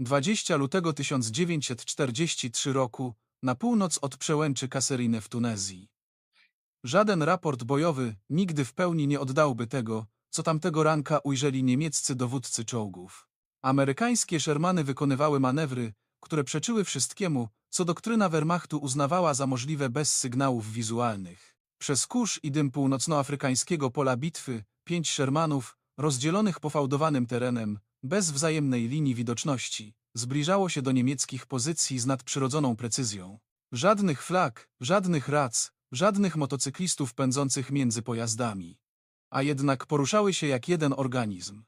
20 lutego 1943 roku, na północ od przełęczy Kasserine w Tunezji. Żaden raport bojowy nigdy w pełni nie oddałby tego, co tamtego ranka ujrzeli niemieccy dowódcy czołgów. Amerykańskie Shermany wykonywały manewry, które przeczyły wszystkiemu, co doktryna Wehrmachtu uznawała za możliwe bez sygnałów wizualnych. Przez kurz i dym północnoafrykańskiego pola bitwy, pięć Shermanów, rozdzielonych pofałdowanym terenem, bez wzajemnej linii widoczności, zbliżało się do niemieckich pozycji z nadprzyrodzoną precyzją. Żadnych flag, żadnych rac, żadnych motocyklistów pędzących między pojazdami. A jednak poruszały się jak jeden organizm.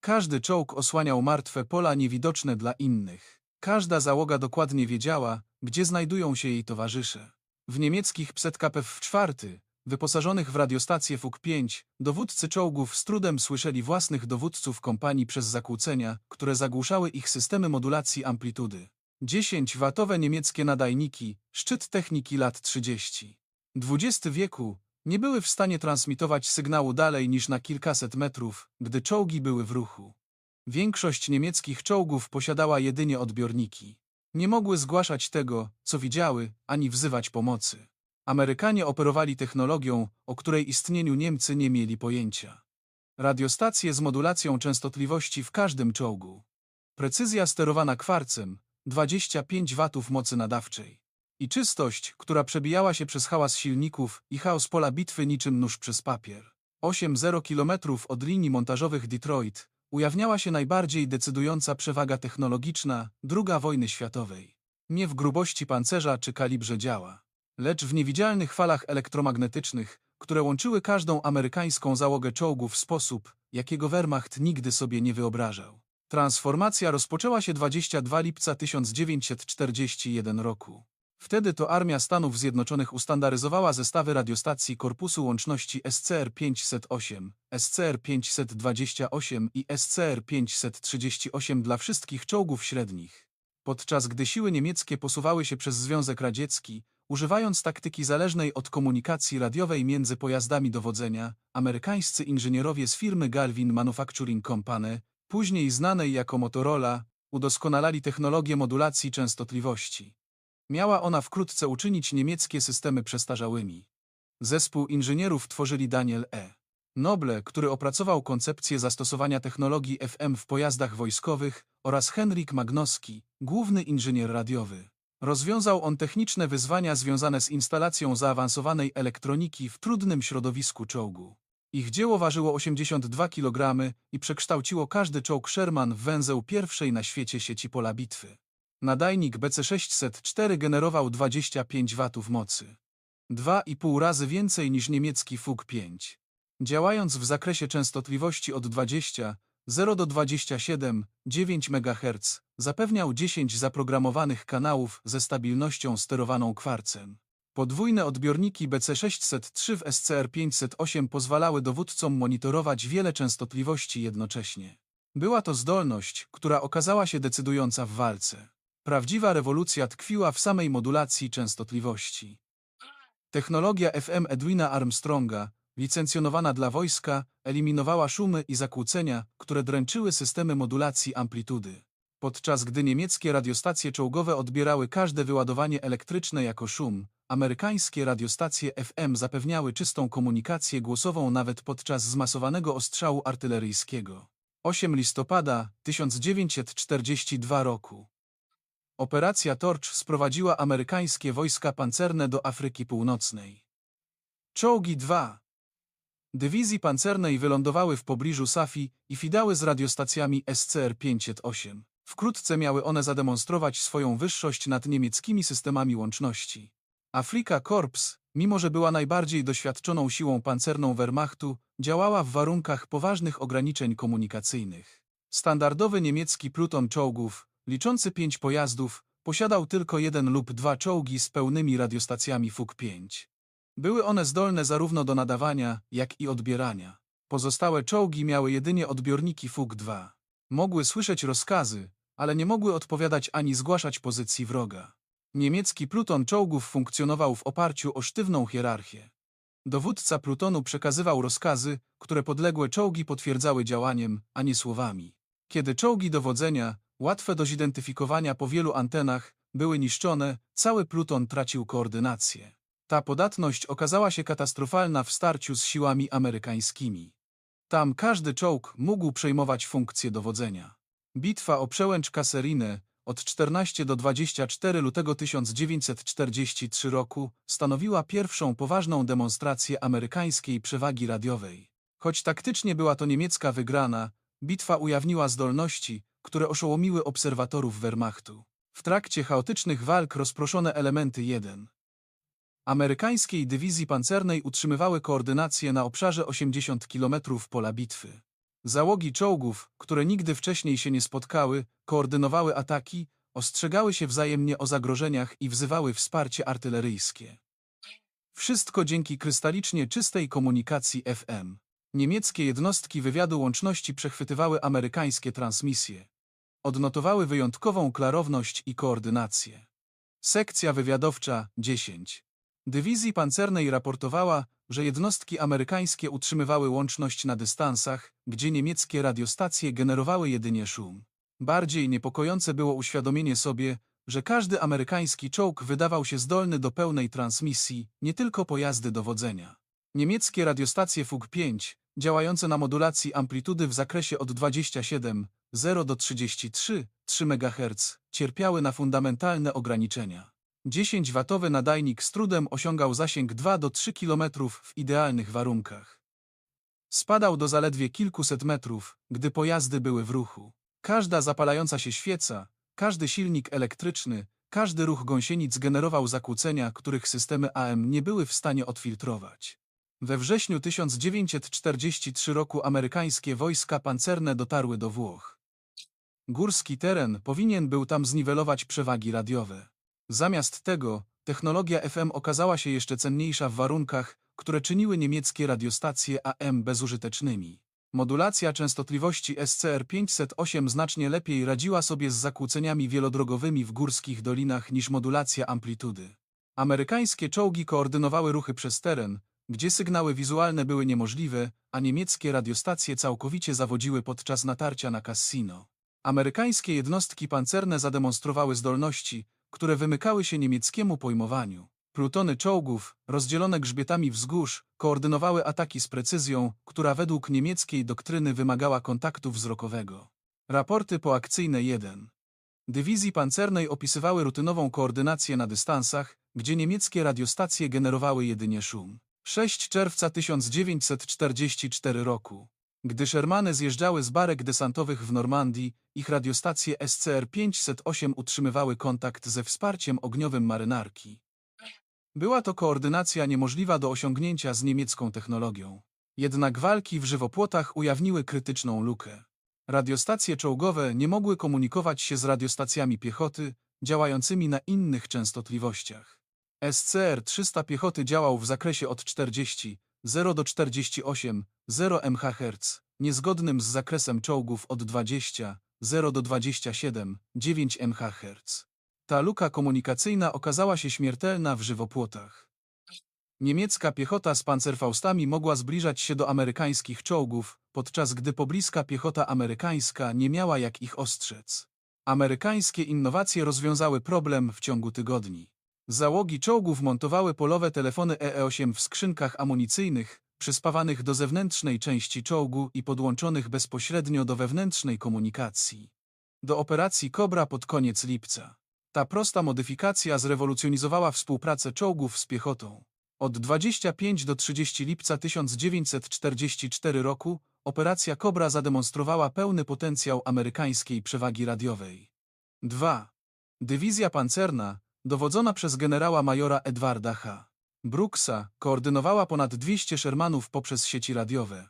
Każdy czołg osłaniał martwe pola niewidoczne dla innych. Każda załoga dokładnie wiedziała, gdzie znajdują się jej towarzysze. W niemieckich Psetkapew czwarty, wyposażonych w radiostację FUK-5, dowódcy czołgów z trudem słyszeli własnych dowódców kompanii przez zakłócenia, które zagłuszały ich systemy modulacji amplitudy. 10-watowe niemieckie nadajniki, szczyt techniki lat 30. XX wieku, nie były w stanie transmitować sygnału dalej niż na kilkaset metrów, gdy czołgi były w ruchu. Większość niemieckich czołgów posiadała jedynie odbiorniki. Nie mogły zgłaszać tego, co widziały, ani wzywać pomocy. Amerykanie operowali technologią, o której istnieniu Niemcy nie mieli pojęcia. Radiostacje z modulacją częstotliwości w każdym czołgu. Precyzja sterowana kwarcem, 25 watów mocy nadawczej. I czystość, która przebijała się przez hałas silników i chaos pola bitwy niczym nóż przez papier. 8-0 kilometrów od linii montażowych Detroit ujawniała się najbardziej decydująca przewaga technologiczna II wojny światowej. Nie w grubości pancerza czy kalibrze działa, lecz w niewidzialnych falach elektromagnetycznych, które łączyły każdą amerykańską załogę czołgu w sposób, jakiego Wehrmacht nigdy sobie nie wyobrażał. Transformacja rozpoczęła się 22 lipca 1941 roku. Wtedy to Armia Stanów Zjednoczonych ustandaryzowała zestawy radiostacji Korpusu Łączności SCR-508, SCR-528 i SCR-538 dla wszystkich czołgów średnich. Podczas gdy siły niemieckie posuwały się przez Związek Radziecki, używając taktyki zależnej od komunikacji radiowej między pojazdami dowodzenia, amerykańscy inżynierowie z firmy Galvin Manufacturing Company, później znanej jako Motorola, udoskonalali technologię modulacji częstotliwości. Miała ona wkrótce uczynić niemieckie systemy przestarzałymi. Zespół inżynierów tworzyli Daniel E. Noble, który opracował koncepcję zastosowania technologii FM w pojazdach wojskowych, oraz Henryk Magnoski, główny inżynier radiowy. Rozwiązał on techniczne wyzwania związane z instalacją zaawansowanej elektroniki w trudnym środowisku czołgu. Ich dzieło ważyło 82 kg i przekształciło każdy czołg Sherman w węzeł pierwszej na świecie sieci pola bitwy. Nadajnik BC604 generował 25 watów mocy. 2,5 razy więcej niż niemiecki FUG-5. Działając w zakresie częstotliwości od 20, 0 do 27, 9 MHz, zapewniał 10 zaprogramowanych kanałów ze stabilnością sterowaną kwarcem. Podwójne odbiorniki BC603 w SCR-508 pozwalały dowódcom monitorować wiele częstotliwości jednocześnie. Była to zdolność, która okazała się decydująca w walce. Prawdziwa rewolucja tkwiła w samej modulacji częstotliwości. Technologia FM Edwina Armstronga, licencjonowana dla wojska, eliminowała szumy i zakłócenia, które dręczyły systemy modulacji amplitudy. Podczas gdy niemieckie radiostacje czołgowe odbierały każde wyładowanie elektryczne jako szum, amerykańskie radiostacje FM zapewniały czystą komunikację głosową nawet podczas zmasowanego ostrzału artyleryjskiego. 8 listopada 1942 roku. Operacja Torch sprowadziła amerykańskie wojska pancerne do Afryki Północnej. Czołgi 2 dywizji pancernej wylądowały w pobliżu Safi i fidały z radiostacjami SCR-508. Wkrótce miały one zademonstrować swoją wyższość nad niemieckimi systemami łączności. Afrika Korps, mimo że była najbardziej doświadczoną siłą pancerną Wehrmachtu, działała w warunkach poważnych ograniczeń komunikacyjnych. Standardowy niemiecki pluton czołgów, liczący pięć pojazdów, posiadał tylko jeden lub dwa czołgi z pełnymi radiostacjami FUK-5. Były one zdolne zarówno do nadawania, jak i odbierania. Pozostałe czołgi miały jedynie odbiorniki FUK-2. Mogły słyszeć rozkazy, ale nie mogły odpowiadać ani zgłaszać pozycji wroga. Niemiecki pluton czołgów funkcjonował w oparciu o sztywną hierarchię. Dowódca plutonu przekazywał rozkazy, które podległe czołgi potwierdzały działaniem, a nie słowami. Kiedy czołgi dowodzenia, łatwe do zidentyfikowania po wielu antenach, były niszczone, cały pluton tracił koordynację. Ta podatność okazała się katastrofalna w starciu z siłami amerykańskimi. Tam każdy czołg mógł przejmować funkcję dowodzenia. Bitwa o przełęcz Kaserinę od 14 do 24 lutego 1943 roku stanowiła pierwszą poważną demonstrację amerykańskiej przewagi radiowej. Choć taktycznie była to niemiecka wygrana, bitwa ujawniła zdolności, które oszołomiły obserwatorów Wehrmachtu. W trakcie chaotycznych walk rozproszone elementy 1. Amerykańskiej dywizji pancernej utrzymywały koordynację na obszarze 80 km pola bitwy. Załogi czołgów, które nigdy wcześniej się nie spotkały, koordynowały ataki, ostrzegały się wzajemnie o zagrożeniach i wzywały wsparcie artyleryjskie. Wszystko dzięki krystalicznie czystej komunikacji FM. Niemieckie jednostki wywiadu łączności przechwytywały amerykańskie transmisje. Odnotowały wyjątkową klarowność i koordynację. Sekcja wywiadowcza 10. Dywizji pancernej raportowała, że jednostki amerykańskie utrzymywały łączność na dystansach, gdzie niemieckie radiostacje generowały jedynie szum. Bardziej niepokojące było uświadomienie sobie, że każdy amerykański czołg wydawał się zdolny do pełnej transmisji, nie tylko pojazdy dowodzenia. Niemieckie radiostacje FUG-5, działające na modulacji amplitudy w zakresie od 27,0 do 33,3 MHz, cierpiały na fundamentalne ograniczenia. 10-watowy nadajnik z trudem osiągał zasięg 2 do 3 km w idealnych warunkach. Spadał do zaledwie kilkuset metrów, gdy pojazdy były w ruchu. Każda zapalająca się świeca, każdy silnik elektryczny, każdy ruch gąsienic generował zakłócenia, których systemy AM nie były w stanie odfiltrować. We wrześniu 1943 roku amerykańskie wojska pancerne dotarły do Włoch. Górski teren powinien był tam zniwelować przewagi radiowe. Zamiast tego, technologia FM okazała się jeszcze cenniejsza w warunkach, które czyniły niemieckie radiostacje AM bezużytecznymi. Modulacja częstotliwości SCR-508 znacznie lepiej radziła sobie z zakłóceniami wielodrogowymi w górskich dolinach niż modulacja amplitudy. Amerykańskie czołgi koordynowały ruchy przez teren, gdzie sygnały wizualne były niemożliwe, a niemieckie radiostacje całkowicie zawodziły podczas natarcia na Cassino. Amerykańskie jednostki pancerne zademonstrowały zdolności, które wymykały się niemieckiemu pojmowaniu. Plutony czołgów, rozdzielone grzbietami wzgórz, koordynowały ataki z precyzją, która według niemieckiej doktryny wymagała kontaktu wzrokowego. Raporty poakcyjne 1. Dywizji pancernej opisywały rutynową koordynację na dystansach, gdzie niemieckie radiostacje generowały jedynie szum. 6 czerwca 1944 roku. Gdy Shermany zjeżdżały z barek desantowych w Normandii, ich radiostacje SCR-508 utrzymywały kontakt ze wsparciem ogniowym marynarki. Była to koordynacja niemożliwa do osiągnięcia z niemiecką technologią. Jednak walki w żywopłotach ujawniły krytyczną lukę. Radiostacje czołgowe nie mogły komunikować się z radiostacjami piechoty, działającymi na innych częstotliwościach. SCR-300 piechoty działał w zakresie od 40, 0 do 48, 0 MHz, niezgodnym z zakresem czołgów od 20, 0 do 27, 9 MHz. Ta luka komunikacyjna okazała się śmiertelna w żywopłotach. Niemiecka piechota z pancerfaustami mogła zbliżać się do amerykańskich czołgów, podczas gdy pobliska piechota amerykańska nie miała jak ich ostrzec. Amerykańskie innowacje rozwiązały problem w ciągu tygodni. Załogi czołgów montowały polowe telefony EE-8 w skrzynkach amunicyjnych, przyspawanych do zewnętrznej części czołgu i podłączonych bezpośrednio do wewnętrznej komunikacji. Do operacji Kobra pod koniec lipca. Ta prosta modyfikacja zrewolucjonizowała współpracę czołgów z piechotą. Od 25 do 30 lipca 1944 roku operacja Kobra zademonstrowała pełny potencjał amerykańskiej przewagi radiowej. 2. Dywizja pancerna, dowodzona przez generała majora Edwarda H. Brooksa, koordynowała ponad 200 Shermanów poprzez sieci radiowe.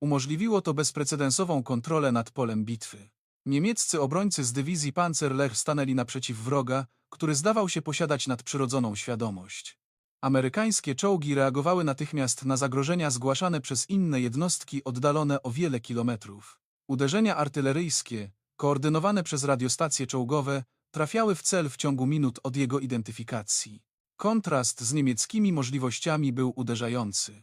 Umożliwiło to bezprecedensową kontrolę nad polem bitwy. Niemieccy obrońcy z dywizji Panzerlehr stanęli naprzeciw wroga, który zdawał się posiadać nadprzyrodzoną świadomość. Amerykańskie czołgi reagowały natychmiast na zagrożenia zgłaszane przez inne jednostki oddalone o wiele kilometrów. Uderzenia artyleryjskie, koordynowane przez radiostacje czołgowe, trafiały w cel w ciągu minut od jego identyfikacji. Kontrast z niemieckimi możliwościami był uderzający.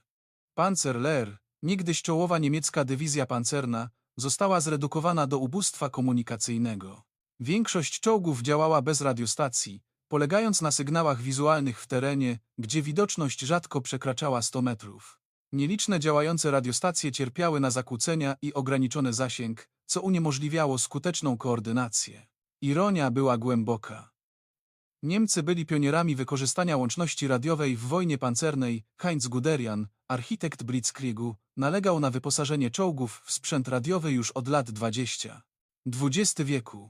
Panzerlehr, niegdyś czołowa niemiecka dywizja pancerna, została zredukowana do ubóstwa komunikacyjnego. Większość czołgów działała bez radiostacji, polegając na sygnałach wizualnych w terenie, gdzie widoczność rzadko przekraczała 100 metrów. Nieliczne działające radiostacje cierpiały na zakłócenia i ograniczony zasięg, co uniemożliwiało skuteczną koordynację. Ironia była głęboka. Niemcy byli pionierami wykorzystania łączności radiowej w wojnie pancernej. Heinz Guderian, architekt Blitzkriegu, nalegał na wyposażenie czołgów w sprzęt radiowy już od lat 20. XX wieku.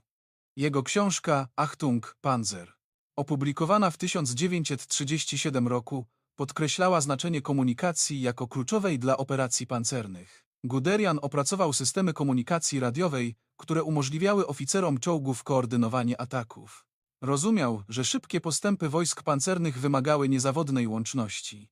Jego książka Achtung, Panzer, opublikowana w 1937 roku, podkreślała znaczenie komunikacji jako kluczowej dla operacji pancernych. Guderian opracował systemy komunikacji radiowej, które umożliwiały oficerom czołgów koordynowanie ataków. Rozumiał, że szybkie postępy wojsk pancernych wymagały niezawodnej łączności.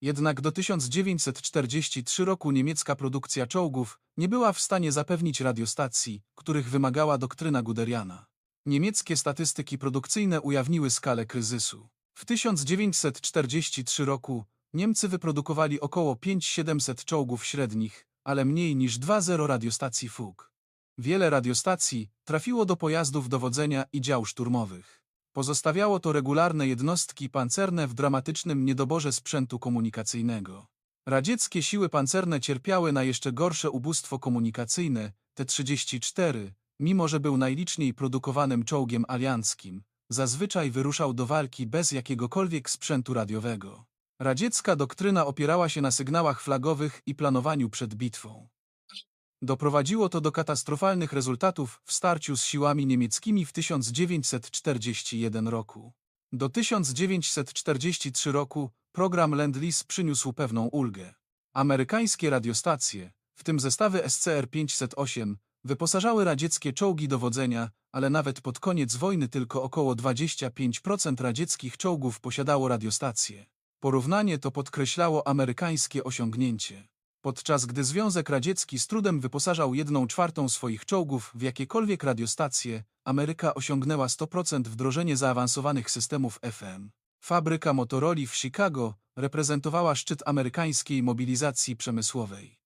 Jednak do 1943 roku niemiecka produkcja czołgów nie była w stanie zapewnić radiostacji, których wymagała doktryna Guderiana. Niemieckie statystyki produkcyjne ujawniły skalę kryzysu. W 1943 roku Niemcy wyprodukowali około 5700 czołgów średnich, ale mniej niż 2,0 radiostacji FUG. Wiele radiostacji trafiło do pojazdów dowodzenia i dział szturmowych. Pozostawiało to regularne jednostki pancerne w dramatycznym niedoborze sprzętu komunikacyjnego. Radzieckie siły pancerne cierpiały na jeszcze gorsze ubóstwo komunikacyjne, T-34, mimo że był najliczniej produkowanym czołgiem alianckim, zazwyczaj wyruszał do walki bez jakiegokolwiek sprzętu radiowego. Radziecka doktryna opierała się na sygnałach flagowych i planowaniu przed bitwą. Doprowadziło to do katastrofalnych rezultatów w starciu z siłami niemieckimi w 1941 roku. Do 1943 roku program Lend-Lease przyniósł pewną ulgę. Amerykańskie radiostacje, w tym zestawy SCR-508, wyposażały radzieckie czołgi dowodzenia, ale nawet pod koniec wojny tylko około 25% radzieckich czołgów posiadało radiostacje. Porównanie to podkreślało amerykańskie osiągnięcie. Podczas gdy Związek Radziecki z trudem wyposażał jedną czwartą swoich czołgów w jakiekolwiek radiostacje, Ameryka osiągnęła 100% wdrożenie zaawansowanych systemów FM. Fabryka Motorola w Chicago reprezentowała szczyt amerykańskiej mobilizacji przemysłowej.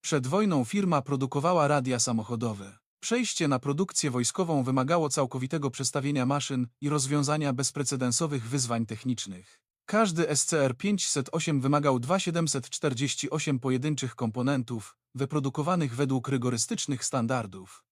Przed wojną firma produkowała radia samochodowe. Przejście na produkcję wojskową wymagało całkowitego przestawienia maszyn i rozwiązania bezprecedensowych wyzwań technicznych. Każdy SCR-508 wymagał 2748 pojedynczych komponentów, wyprodukowanych według rygorystycznych standardów.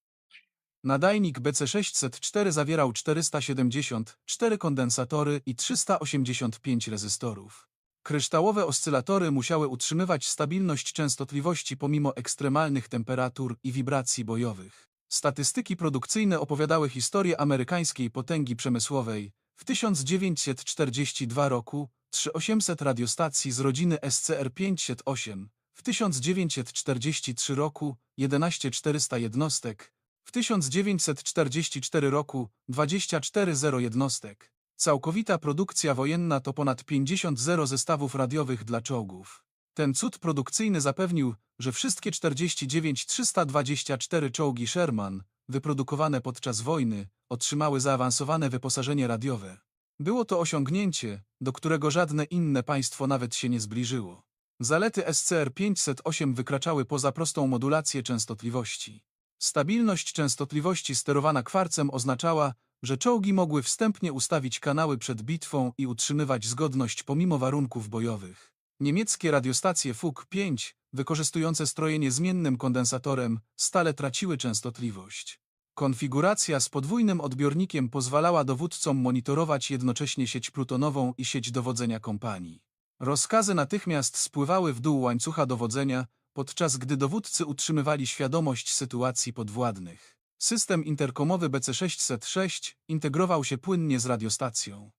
Nadajnik BC604 zawierał 474 kondensatory i 385 rezystorów. Kryształowe oscylatory musiały utrzymywać stabilność częstotliwości pomimo ekstremalnych temperatur i wibracji bojowych. Statystyki produkcyjne opowiadały historię amerykańskiej potęgi przemysłowej, w 1942 roku 3800 radiostacji z rodziny SCR-508, w 1943 roku 11400 jednostek, w 1944 roku 240 jednostek. Całkowita produkcja wojenna to ponad 50 zero zestawów radiowych dla czołgów. Ten cud produkcyjny zapewnił, że wszystkie 49 324 czołgi Sherman, wyprodukowane podczas wojny, otrzymały zaawansowane wyposażenie radiowe. Było to osiągnięcie, do którego żadne inne państwo nawet się nie zbliżyło. Zalety SCR-508 wykraczały poza prostą modulację częstotliwości. Stabilność częstotliwości sterowana kwarcem oznaczała, że czołgi mogły wstępnie ustawić kanały przed bitwą i utrzymywać zgodność pomimo warunków bojowych. Niemieckie radiostacje FUG-5, wykorzystujące strojenie zmiennym kondensatorem, stale traciły częstotliwość. Konfiguracja z podwójnym odbiornikiem pozwalała dowódcom monitorować jednocześnie sieć plutonową i sieć dowodzenia kompanii. Rozkazy natychmiast spływały w dół łańcucha dowodzenia, podczas gdy dowódcy utrzymywali świadomość sytuacji podwładnych. System interkomowy BC606 integrował się płynnie z radiostacją.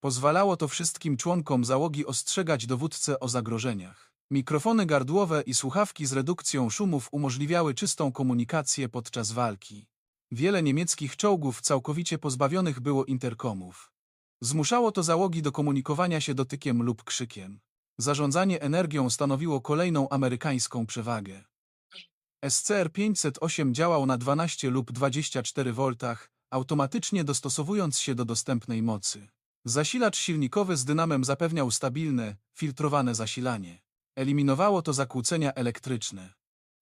Pozwalało to wszystkim członkom załogi ostrzegać dowódcę o zagrożeniach. Mikrofony gardłowe i słuchawki z redukcją szumów umożliwiały czystą komunikację podczas walki. Wiele niemieckich czołgów całkowicie pozbawionych było interkomów. Zmuszało to załogi do komunikowania się dotykiem lub krzykiem. Zarządzanie energią stanowiło kolejną amerykańską przewagę. SCR-508 działał na 12 lub 24 V, automatycznie dostosowując się do dostępnej mocy. Zasilacz silnikowy z dynamem zapewniał stabilne, filtrowane zasilanie. Eliminowało to zakłócenia elektryczne.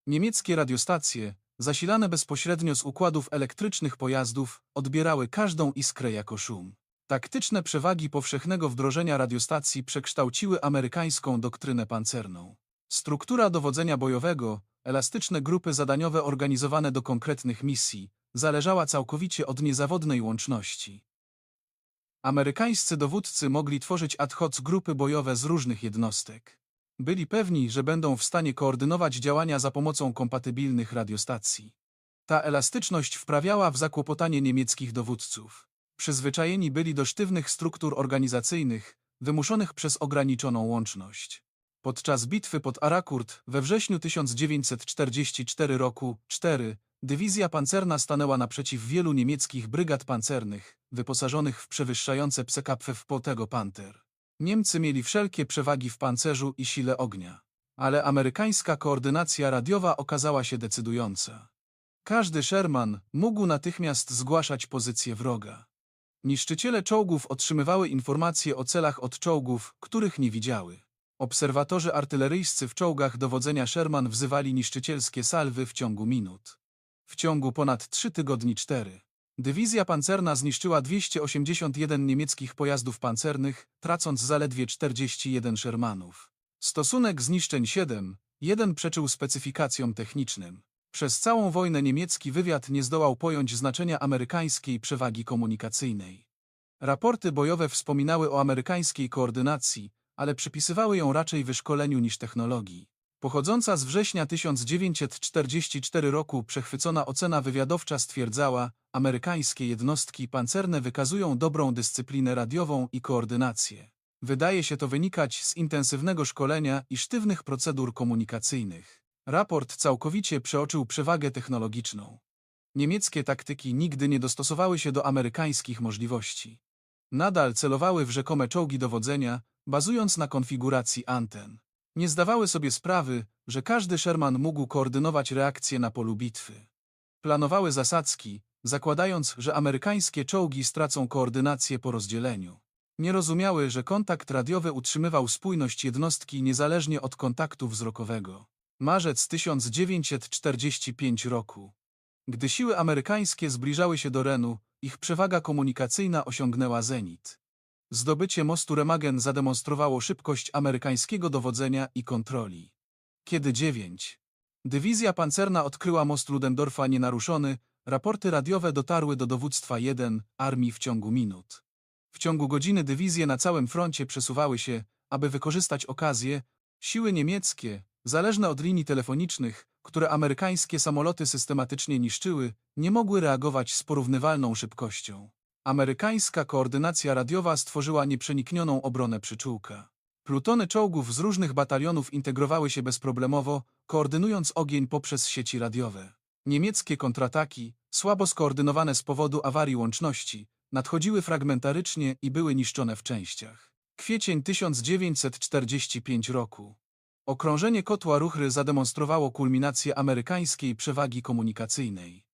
Niemieckie radiostacje, zasilane bezpośrednio z układów elektrycznych pojazdów, odbierały każdą iskrę jako szum. Taktyczne przewagi powszechnego wdrożenia radiostacji przekształciły amerykańską doktrynę pancerną. Struktura dowodzenia bojowego, elastyczne grupy zadaniowe organizowane do konkretnych misji, zależała całkowicie od niezawodnej łączności. Amerykańscy dowódcy mogli tworzyć ad hoc grupy bojowe z różnych jednostek. Byli pewni, że będą w stanie koordynować działania za pomocą kompatybilnych radiostacji. Ta elastyczność wprawiała w zakłopotanie niemieckich dowódców. Przyzwyczajeni byli do sztywnych struktur organizacyjnych, wymuszonych przez ograniczoną łączność. Podczas bitwy pod Arakurt we wrześniu 1944 roku 4 dywizja pancerna stanęła naprzeciw wielu niemieckich brygad pancernych, wyposażonych w przewyższające PZKPF Potego Panther. Niemcy mieli wszelkie przewagi w pancerzu i sile ognia, ale amerykańska koordynacja radiowa okazała się decydująca. Każdy Sherman mógł natychmiast zgłaszać pozycję wroga. Niszczyciele czołgów otrzymywały informacje o celach od czołgów, których nie widziały. Obserwatorzy artyleryjscy w czołgach dowodzenia Sherman wzywali niszczycielskie salwy w ciągu minut. W ciągu ponad trzy tygodni cztery. Dywizja pancerna zniszczyła 281 niemieckich pojazdów pancernych, tracąc zaledwie 41 Shermanów. Stosunek zniszczeń 7, 1 przeczył specyfikacjom technicznym. Przez całą wojnę niemiecki wywiad nie zdołał pojąć znaczenia amerykańskiej przewagi komunikacyjnej. Raporty bojowe wspominały o amerykańskiej koordynacji, ale przypisywały ją raczej wyszkoleniu niż technologii. Pochodząca z września 1944 roku przechwycona ocena wywiadowcza stwierdzała, amerykańskie jednostki pancerne wykazują dobrą dyscyplinę radiową i koordynację. Wydaje się to wynikać z intensywnego szkolenia i sztywnych procedur komunikacyjnych. Raport całkowicie przeoczył przewagę technologiczną. Niemieckie taktyki nigdy nie dostosowały się do amerykańskich możliwości. Nadal celowały w rzekome czołgi dowodzenia, bazując na konfiguracji anten. Nie zdawały sobie sprawy, że każdy Sherman mógł koordynować reakcje na polu bitwy. Planowały zasadzki, zakładając, że amerykańskie czołgi stracą koordynację po rozdzieleniu. Nie rozumiały, że kontakt radiowy utrzymywał spójność jednostki niezależnie od kontaktu wzrokowego. Marzec 1945 roku. Gdy siły amerykańskie zbliżały się do Renu, ich przewaga komunikacyjna osiągnęła zenit. Zdobycie mostu Remagen zademonstrowało szybkość amerykańskiego dowodzenia i kontroli. Kiedy 9. Dywizja pancerna odkryła most Ludendorfa nienaruszony, raporty radiowe dotarły do dowództwa 1 armii w ciągu minut. W ciągu godziny dywizje na całym froncie przesuwały się, aby wykorzystać okazję, siły niemieckie, zależne od linii telefonicznych, które amerykańskie samoloty systematycznie niszczyły, nie mogły reagować z porównywalną szybkością. Amerykańska koordynacja radiowa stworzyła nieprzeniknioną obronę przyczółka. Plutony czołgów z różnych batalionów integrowały się bezproblemowo, koordynując ogień poprzez sieci radiowe. Niemieckie kontrataki, słabo skoordynowane z powodu awarii łączności, nadchodziły fragmentarycznie i były niszczone w częściach. Kwiecień 1945 roku. Okrążenie kotła Ruchry zademonstrowało kulminację amerykańskiej przewagi komunikacyjnej.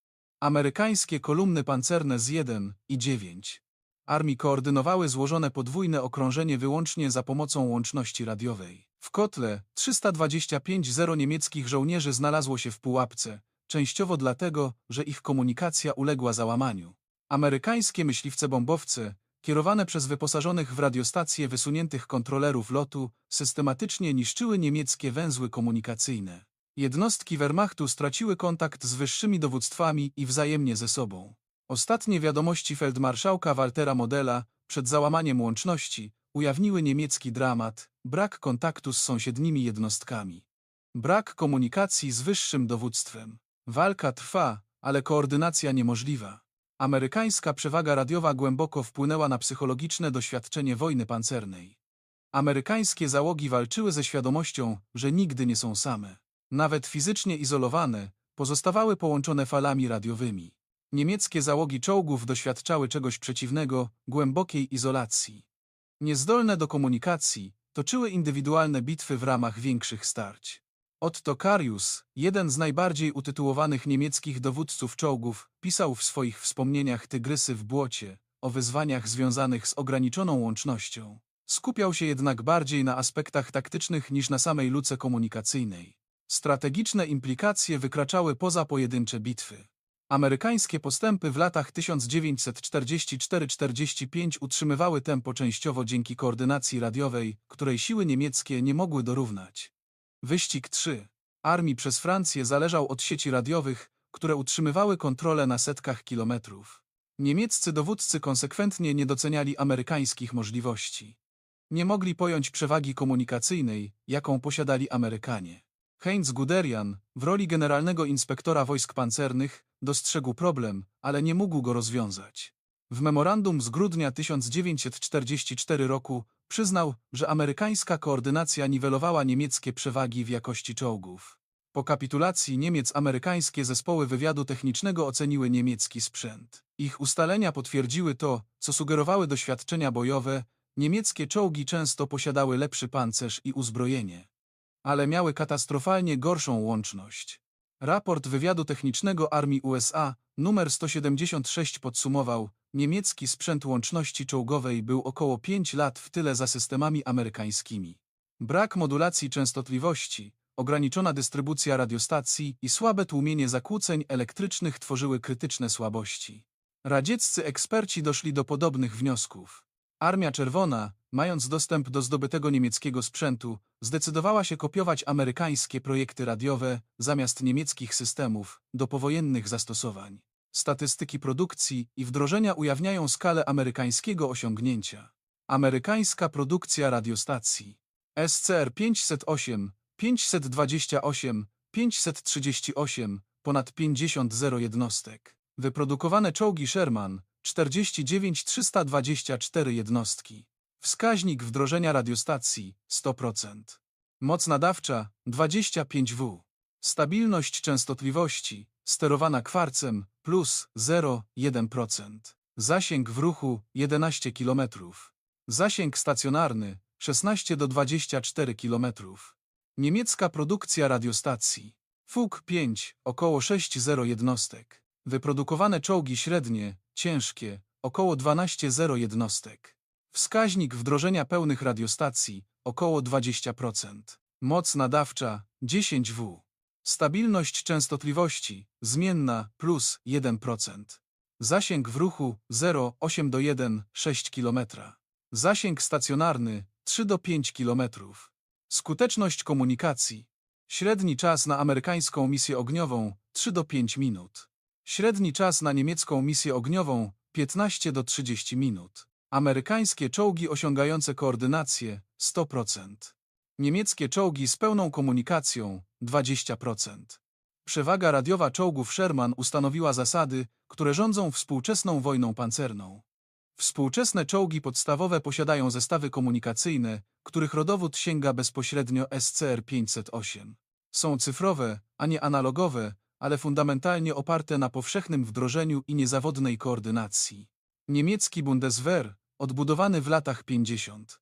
Amerykańskie kolumny pancerne z 1 i 9 armii koordynowały złożone podwójne okrążenie wyłącznie za pomocą łączności radiowej. W kotle 325 zero niemieckich żołnierzy znalazło się w pułapce, częściowo dlatego, że ich komunikacja uległa załamaniu. Amerykańskie myśliwce-bombowce, kierowane przez wyposażonych w radiostacje wysuniętych kontrolerów lotu, systematycznie niszczyły niemieckie węzły komunikacyjne. Jednostki Wehrmachtu straciły kontakt z wyższymi dowództwami i wzajemnie ze sobą. Ostatnie wiadomości feldmarszałka Waltera Modela, przed załamaniem łączności, ujawniły niemiecki dramat, brak kontaktu z sąsiednimi jednostkami. Brak komunikacji z wyższym dowództwem. Walka trwa, ale koordynacja niemożliwa. Amerykańska przewaga radiowa głęboko wpłynęła na psychologiczne doświadczenie wojny pancernej. Amerykańskie załogi walczyły ze świadomością, że nigdy nie są same. Nawet fizycznie izolowane, pozostawały połączone falami radiowymi. Niemieckie załogi czołgów doświadczały czegoś przeciwnego, głębokiej izolacji. Niezdolne do komunikacji, toczyły indywidualne bitwy w ramach większych starć. Otto Karius, jeden z najbardziej utytułowanych niemieckich dowódców czołgów, pisał w swoich wspomnieniach Tygrysy w błocie o wyzwaniach związanych z ograniczoną łącznością. Skupiał się jednak bardziej na aspektach taktycznych niż na samej luce komunikacyjnej. Strategiczne implikacje wykraczały poza pojedyncze bitwy. Amerykańskie postępy w latach 1944-45 utrzymywały tempo częściowo dzięki koordynacji radiowej, której siły niemieckie nie mogły dorównać. Wyścig 3 armii przez Francję zależał od sieci radiowych, które utrzymywały kontrolę na setkach kilometrów. Niemieccy dowódcy konsekwentnie nie doceniali amerykańskich możliwości. Nie mogli pojąć przewagi komunikacyjnej, jaką posiadali Amerykanie. Heinz Guderian, w roli generalnego inspektora wojsk pancernych, dostrzegł problem, ale nie mógł go rozwiązać. W memorandum z grudnia 1944 roku przyznał, że amerykańska koordynacja niwelowała niemieckie przewagi w jakości czołgów. Po kapitulacji Niemiec amerykańskie zespoły wywiadu technicznego oceniły niemiecki sprzęt. Ich ustalenia potwierdziły to, co sugerowały doświadczenia bojowe, niemieckie czołgi często posiadały lepszy pancerz i uzbrojenie. Ale miały katastrofalnie gorszą łączność. Raport wywiadu technicznego Armii USA, numer 176 podsumował, niemiecki sprzęt łączności czołgowej był około 5 lat w tyle za systemami amerykańskimi. Brak modulacji częstotliwości, ograniczona dystrybucja radiostacji i słabe tłumienie zakłóceń elektrycznych tworzyły krytyczne słabości. Radzieccy eksperci doszli do podobnych wniosków. Armia Czerwona, mając dostęp do zdobytego niemieckiego sprzętu, zdecydowała się kopiować amerykańskie projekty radiowe zamiast niemieckich systemów do powojennych zastosowań. Statystyki produkcji i wdrożenia ujawniają skalę amerykańskiego osiągnięcia. Amerykańska produkcja radiostacji SCR 508, 528, 538, ponad 50 zero jednostek. Wyprodukowane czołgi Sherman 49 324 jednostki. Wskaźnik wdrożenia radiostacji 100%. Moc nadawcza 25W. Stabilność częstotliwości sterowana kwarcem plus 0,1%. Zasięg w ruchu 11 km. Zasięg stacjonarny 16 do 24 km. Niemiecka produkcja radiostacji. FUK 5, około 6,0 jednostek. Wyprodukowane czołgi średnie, ciężkie, około 12,0 jednostek. Wskaźnik wdrożenia pełnych radiostacji, około 20%. Moc nadawcza, 10W. Stabilność częstotliwości, zmienna, plus 1%. Zasięg w ruchu, 0,8 do 1, 6 km. Zasięg stacjonarny, 3 do 5 km. Skuteczność komunikacji. Średni czas na amerykańską misję ogniową 3 do 5 minut. Średni czas na niemiecką misję ogniową 15 do 30 minut. Amerykańskie czołgi osiągające koordynację 100%. Niemieckie czołgi z pełną komunikacją 20%. Przewaga radiowa czołgów Sherman ustanowiła zasady, które rządzą współczesną wojną pancerną. Współczesne czołgi podstawowe posiadają zestawy komunikacyjne, których rodowód sięga bezpośrednio SCR-508. Są cyfrowe, a nie analogowe, ale fundamentalnie oparte na powszechnym wdrożeniu i niezawodnej koordynacji. Niemiecki Bundeswehr, odbudowany w latach 50.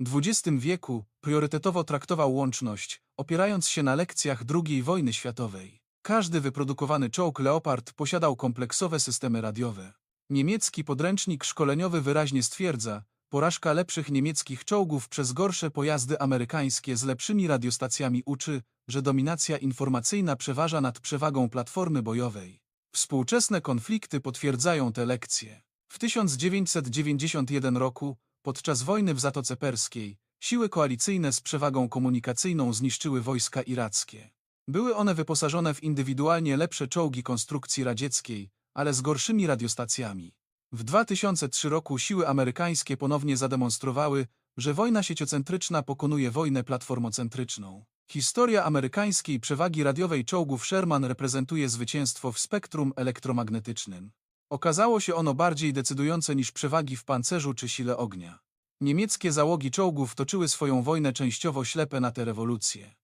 XX wieku, priorytetowo traktował łączność, opierając się na lekcjach II wojny światowej. Każdy wyprodukowany czołg Leopard posiadał kompleksowe systemy radiowe. Niemiecki podręcznik szkoleniowy wyraźnie stwierdza, porażka lepszych niemieckich czołgów przez gorsze pojazdy amerykańskie z lepszymi radiostacjami uczy, że dominacja informacyjna przeważa nad przewagą platformy bojowej. Współczesne konflikty potwierdzają te lekcje. W 1991 roku, podczas wojny w Zatoce Perskiej, siły koalicyjne z przewagą komunikacyjną zniszczyły wojska irackie. Były one wyposażone w indywidualnie lepsze czołgi konstrukcji radzieckiej, ale z gorszymi radiostacjami. W 2003 roku siły amerykańskie ponownie zademonstrowały, że wojna sieciocentryczna pokonuje wojnę platformocentryczną. Historia amerykańskiej przewagi radiowej czołgów Sherman reprezentuje zwycięstwo w spektrum elektromagnetycznym. Okazało się ono bardziej decydujące niż przewagi w pancerzu czy sile ognia. Niemieckie załogi czołgów toczyły swoją wojnę częściowo ślepe na tę rewolucję.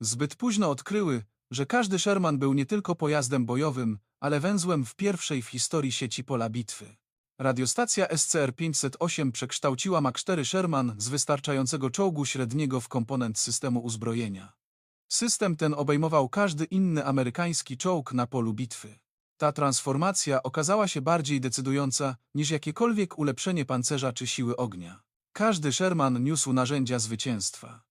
Zbyt późno odkryły, że każdy Sherman był nie tylko pojazdem bojowym, ale węzłem w pierwszej w historii sieci pola bitwy. Radiostacja SCR-508 przekształciła Mach 4 Sherman z wystarczającego czołgu średniego w komponent systemu uzbrojenia. System ten obejmował każdy inny amerykański czołg na polu bitwy. Ta transformacja okazała się bardziej decydująca niż jakiekolwiek ulepszenie pancerza czy siły ognia. Każdy Sherman niósł narzędzia zwycięstwa.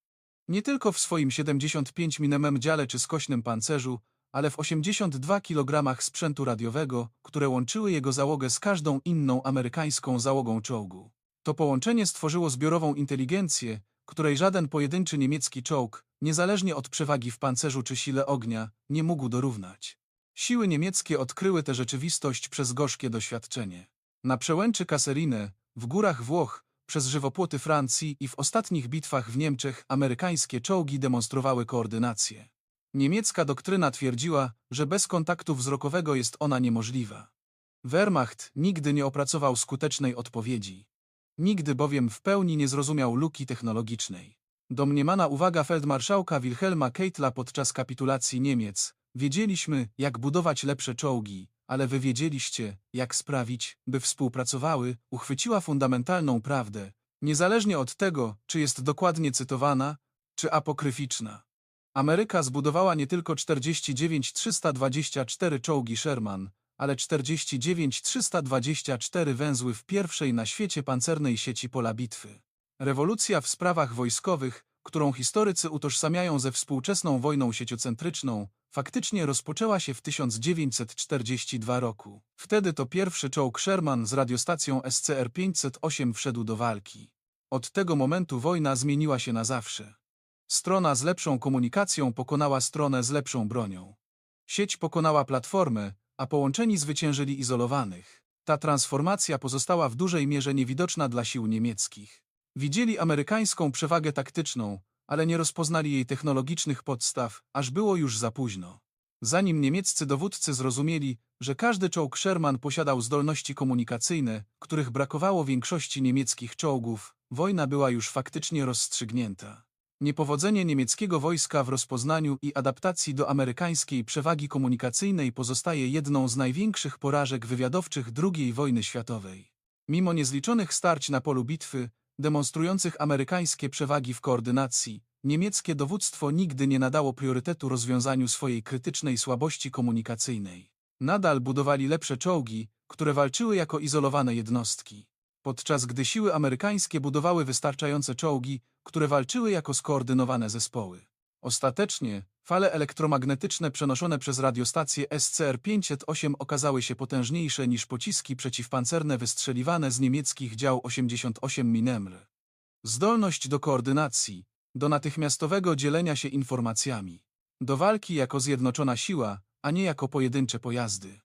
Nie tylko w swoim 75 mm dziale czy skośnym pancerzu, ale w 82 kg sprzętu radiowego, które łączyły jego załogę z każdą inną amerykańską załogą czołgu. To połączenie stworzyło zbiorową inteligencję, której żaden pojedynczy niemiecki czołg, niezależnie od przewagi w pancerzu czy sile ognia, nie mógł dorównać. Siły niemieckie odkryły tę rzeczywistość przez gorzkie doświadczenie. Na przełęczy Kasserine, w górach Włoch, przez żywopłoty Francji i w ostatnich bitwach w Niemczech amerykańskie czołgi demonstrowały koordynację. Niemiecka doktryna twierdziła, że bez kontaktu wzrokowego jest ona niemożliwa. Wehrmacht nigdy nie opracował skutecznej odpowiedzi. Nigdy bowiem w pełni nie zrozumiał luki technologicznej. Domniemana uwaga feldmarszałka Wilhelma Keitla podczas kapitulacji Niemiec. Wiedzieliśmy, jak budować lepsze czołgi, ale wy wiedzieliście, jak sprawić, by współpracowały, uchwyciła fundamentalną prawdę, niezależnie od tego, czy jest dokładnie cytowana, czy apokryficzna. Ameryka zbudowała nie tylko 49 324 czołgi Sherman, ale 49 324 węzły w pierwszej na świecie pancernej sieci pola bitwy. Rewolucja w sprawach wojskowych, którą historycy utożsamiają ze współczesną wojną sieciocentryczną, faktycznie rozpoczęła się w 1942 roku. Wtedy to pierwszy czołg Sherman z radiostacją SCR-508 wszedł do walki. Od tego momentu wojna zmieniła się na zawsze. Strona z lepszą komunikacją pokonała stronę z lepszą bronią. Sieć pokonała platformę, a połączeni zwyciężyli izolowanych. Ta transformacja pozostała w dużej mierze niewidoczna dla sił niemieckich. Widzieli amerykańską przewagę taktyczną, ale nie rozpoznali jej technologicznych podstaw, aż było już za późno. Zanim niemieccy dowódcy zrozumieli, że każdy czołg Sherman posiadał zdolności komunikacyjne, których brakowało większości niemieckich czołgów, wojna była już faktycznie rozstrzygnięta. Niepowodzenie niemieckiego wojska w rozpoznaniu i adaptacji do amerykańskiej przewagi komunikacyjnej pozostaje jedną z największych porażek wywiadowczych II wojny światowej. Mimo niezliczonych starć na polu bitwy, demonstrujących amerykańskie przewagi w koordynacji, niemieckie dowództwo nigdy nie nadało priorytetu rozwiązaniu swojej krytycznej słabości komunikacyjnej. Nadal budowali lepsze czołgi, które walczyły jako izolowane jednostki. Podczas gdy siły amerykańskie budowały wystarczające czołgi, które walczyły jako skoordynowane zespoły. Ostatecznie, fale elektromagnetyczne przenoszone przez radiostację SCR-508 okazały się potężniejsze niż pociski przeciwpancerne wystrzeliwane z niemieckich dział 88 mm. Zdolność do koordynacji, do natychmiastowego dzielenia się informacjami, do walki jako zjednoczona siła, a nie jako pojedyncze pojazdy.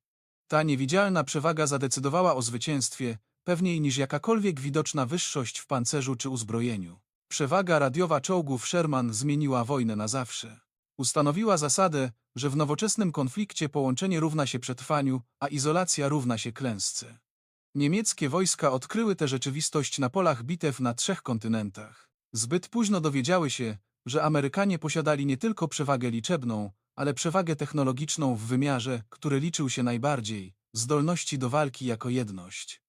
Ta niewidzialna przewaga zadecydowała o zwycięstwie, pewniej niż jakakolwiek widoczna wyższość w pancerzu czy uzbrojeniu. Przewaga radiowa czołgów Sherman zmieniła wojnę na zawsze. Ustanowiła zasadę, że w nowoczesnym konflikcie połączenie równa się przetrwaniu, a izolacja równa się klęsce. Niemieckie wojska odkryły tę rzeczywistość na polach bitew na trzech kontynentach. Zbyt późno dowiedziały się, że Amerykanie posiadali nie tylko przewagę liczebną, ale przewagę technologiczną w wymiarze, który liczył się najbardziej zdolności do walki jako jedność.